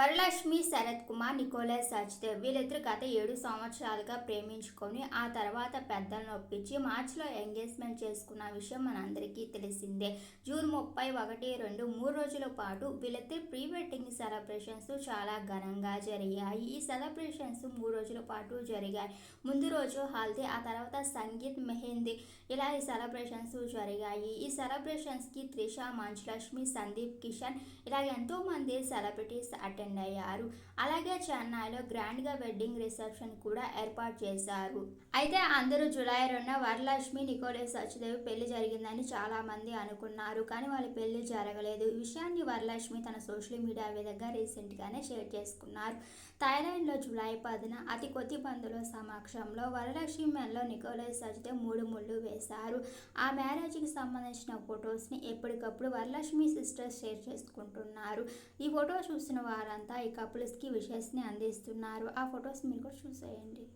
Varalakshmi Sarath Kumar Nicholas Sachdev వీళ్ళిద్దరు గత ఏడు సంవత్సరాలుగా ప్రేమించుకొని ఆ తర్వాత పెద్దలను ఒప్పించి మార్చిలో ఎంగేజ్మెంట్ చేసుకున్న విషయం మనందరికీ తెలిసిందే. జూన్ ముప్పై ఒకటి రెండు మూడు రోజుల పాటు వీళ్ళిద్దరు ప్రీ వెడ్డింగ్ సెలబ్రేషన్స్ చాలా ఘనంగా జరిగాయి. ఈ సెలబ్రేషన్స్ మూడు రోజుల పాటు జరిగాయి. ముందు రోజు హల్దీ ఆ తర్వాత సంగీత్ మెహందీ ఇలా ఈ సెలబ్రేషన్స్ జరిగాయి. ఈ సెలబ్రేషన్స్కి త్రిష మంచులక్ష్మి సందీప్ కిషన్ ఇలా ఎంతోమంది సెలబ్రిటీస్ అటెండ్ అయ్యారు. అలాగే చెన్నైలో గ్రాండ్గా వెడ్డింగ్ రిసెప్షన్ కూడా ఏర్పాటు చేశారు. అయితే అందరూ జూలై రెండున వరలక్ష్మి నికోలే సచ్దేవ్ పెళ్ళి జరిగిందని చాలా మంది అనుకున్నారు. కానీ వాళ్ళ పెళ్ళి జరగలేదు. ఈ విషయాన్ని వరలక్ష్మి తన సోషల్ మీడియా వేదికగా రీసెంట్గానే షేర్ చేసుకున్నారు. థాయిలాండ్లో జూలై పదిన అతి కొద్ది బంధువుల సమక్షంలో వరలక్ష్మి మెల్లో నికోలస్ సచ్దేవ్ మూడు ముళ్ళు వేశారు. ఆ మ్యారేజ్కి సంబంధించిన ఫొటోస్ని ఎప్పటికప్పుడు వరలక్ష్మి సిస్టర్స్ షేర్ చేసుకుంటున్నారు. ఈ ఫోటో చూసిన వారంతా ఈ కపుల్స్కి విషెస్ని అందిస్తున్నారు. ఆ ఫొటోస్ మీరు కూడా చూసేయండి.